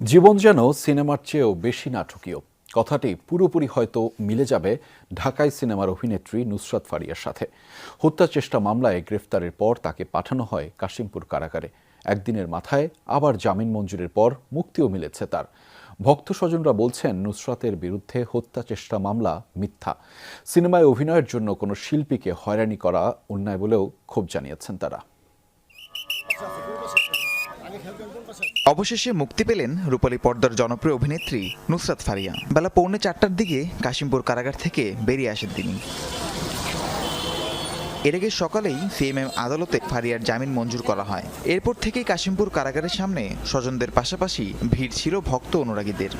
জীবন যেন সিনেমার চেয়েও বেশি নাটকীয়। কথাটি পুরোপুরি হয়তো মিলে যাবে ঢাকাই সিনেমার অভিনেত্রী নুসরাত ফারিয়ার সাথে। হত্যা চেষ্টা মামলায় গ্রেফতারের পর তাকে পাঠানো হয় কাশিমপুর কারাগারে। একদিনের মাথায় আবার জামিন মঞ্জুরের পর মুক্তিও মিলেছে তার। ভক্ত স্বজনরা বলছেন, নুসরাতের বিরুদ্ধে হত্যা চেষ্টা মামলা মিথ্যা। সিনেমায় অভিনয়ের জন্য কোনো শিল্পীকে হয়রানি করা অন্যায় বলেও ক্ষোভ জানিয়েছেন তারা। অবশেষে মুক্তি পেলেন রূপালী পর্দার জনপ্রিয় অভিনেত্রী নুসরাত ফারিয়া। বেলা পৌনে চারটার দিকে কাশিমপুর কারাগার থেকে বেরিয়ে আসেন তিনি। এর আগে সকালেই সিএমএম আদালতে ফারিয়ার জামিন মঞ্জুর করা হয়। এরপর থেকেই কাশিমপুর কারাগারের সামনে স্বজনদের পাশাপাশি ভিড় ছিল ভক্ত অনুরাগীদের।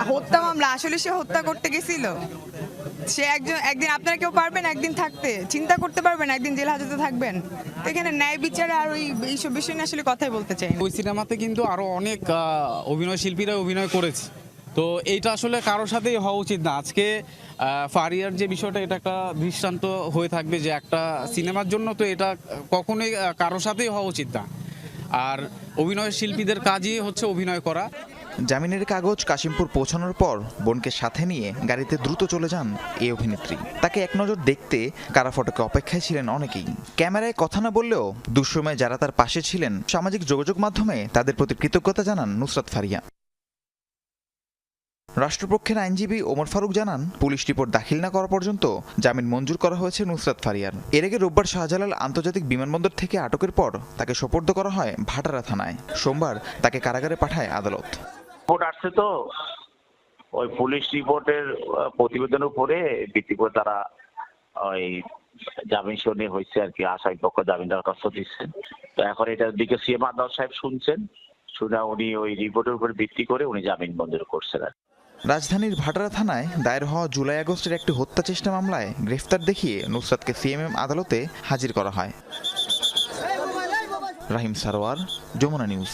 হত্যা মামলা, আসলে সে হত্যা করতে গেছিল। সে একজন, একদিন আপনারা কেউ পারবেন একদিন থাকতে। চিন্তা করতে পারবেন একদিন জেল হাজতে থাকবেন। এখানে ন্যায় বিচারে আর ওই, এইসব বিষয় নিয়ে আসলে কথাই বলতে চাই ওই সিনেমাতে কিন্তু আরও অনেক অভিনয় শিল্পীরা অভিনয় করেছে। তো এইটা আসলে কারোর সাথেই হওয়া উচিত না। আজকে ফারিয়ার যে বিষয়টা, এটা একটা দৃষ্টান্ত হয়ে থাকবে যে একটা সিনেমার জন্য তো এটা কখনোই কারোর সাথেই হওয়া উচিত না। আর অভিনয় শিল্পীদের কাজই হচ্ছে অভিনয় করা। জামিনের কাগজ কাশিমপুর পৌঁছানোর পর বোনকে সাথে নিয়ে গাড়িতে দ্রুত চলে যান এই অভিনেত্রী। তাকে এক নজর দেখতে কারা ফটকে অপেক্ষায় ছিলেন অনেকেই। ক্যামেরায় কথা না বললেও দুঃসময়ে যারা তার পাশে ছিলেন, সামাজিক যোগাযোগ মাধ্যমে তাদের প্রতি কৃতজ্ঞতা জানান নুসরাত ফারিয়া। রাষ্ট্রপক্ষের আইনজীবী ওমর ফারুক জানান, পুলিশ রিপোর্ট দাখিল না করা পর্যন্ত জামিন মঞ্জুর করা হয়েছে নুসরাত ফারিয়ার। এর আগে রোববার শাহজালাল আন্তর্জাতিক বিমানবন্দর থেকে আটকের পর তাকে সোপর্দ করা হয় ভাটারা থানায়। সোমবার তাকে কারাগারে পাঠায় আদালত। রিপোর্ট আসছে তো। ওই পুলিশ রিপোর্টের প্রতিবেদনের উপরে ভিত্তি করে তারা ওই জামিন শুনে হয়েছে আর কি আসামি পক্ষ জামিন দরখাস্ত দিচ্ছেন তো এখন এটার দিকে সিএম আদালত সাহেব শুনছেন শুনে উনি ওই রিপোর্টের উপর ভিত্তি করে উনি জামিন মঞ্জুর করছেন আর রাজধানীর ভাটারা থানায় দায়ের হওয়া জুলাই আগস্টের একটি হত্যা চেষ্টা মামলায় গ্রেফতার দেখিয়ে নুসরাতকে সিএমএম আদালতে হাজির করা হয়। রাহিম সারোয়ার যমুনা নিউজ।